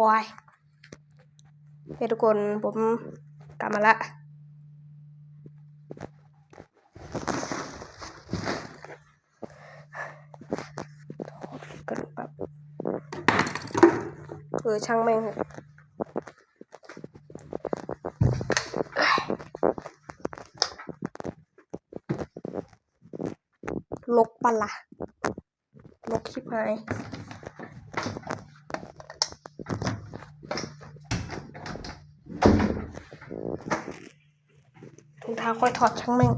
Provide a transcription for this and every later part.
โอ้ยเฮ้ยทุกคนผมกลับมาละกระดูกแบบเออช่างแม่งเถอะลกปะละลกชิบหาย เท้าค่อยถอดช่างแม่ง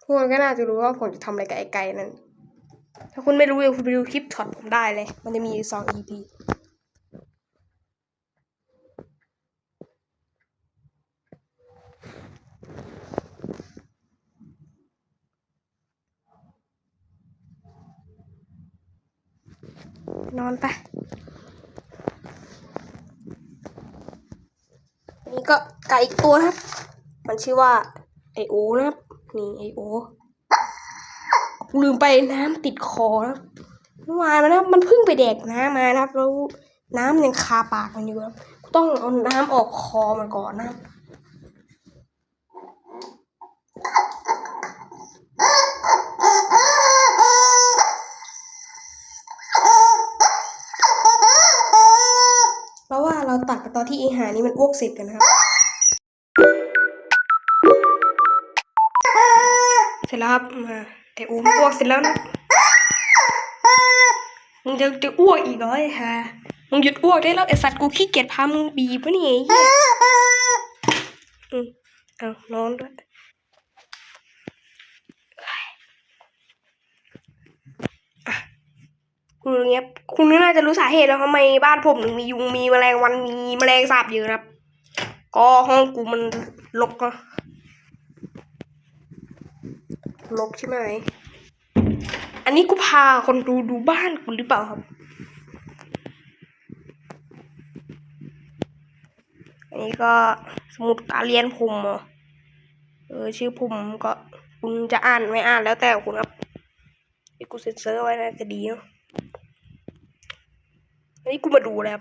ทุกคนก็น่าจะรู้ว่าผมจะทำอะไรกับไอ้ไก่นั่น ถ้าคุณไม่รู้เดี๋ยวคุณไปดูคลิปช็อตผมได้เลย มันจะมีอยู่สอง EP นอนไป นี่ก็ไก่อีกตัวครับ มันชื่อว่าไอโอนะครับนี่ไอโอลืมไปน้ำติดคอนะเมื่อวานมันนะมันเพิ่งไปแดกน้ำมานะครับแล้วน้ำยังคาปากมันอยู่ครับต้องเอาน้ำออกคอมันก่อนนะครับ เพราะ ว่าเราตัดไปตอนที่ไอหานี่มันอ้วกเสร็จกันนะครับ เสร็จแล้วครับมาไอโอมอ้วกเสร็จแล้วนะมึงจะจะอ้วกอีกเหรอไอ้ฮะมึงหยุดอ้วกได้แล้วไอสัตว์กูขี้เกียจพามึงบีบวะนี่ไอ้เหี้ยอืมเอานอนด้วยอะ คุณเงี้ยคุณน่าจะรู้สาเหตุแล้วทำไมบ้านผมถึงมียุงมีแมลงวันมีแมลงสาบเยอะครับ ก็ห้องกูมันรกเนาะรกใช่ไหม อันนี้กูพาคนดูดูบ้านกูหรือเปล่าครับ อันนี้ก็สมุดการเรียนผมเอเออชื่อผมก็คุณจะอ่านไม่อ่านแล้วแต่คุณครับที่กูเซ็นเซอร์ไว้นะจะดีเนาะ นนี้กูมาดูแล้ว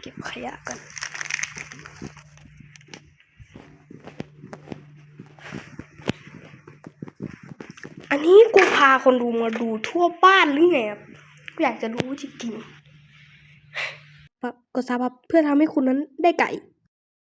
เก็บขยะกันอันนี้กูพาคนดูมาดูทั่วบ้านหรือไงครับกูอยากจะรู้จริงๆกดซับครับเพื่อทำให้คุณนั้นได้ไก่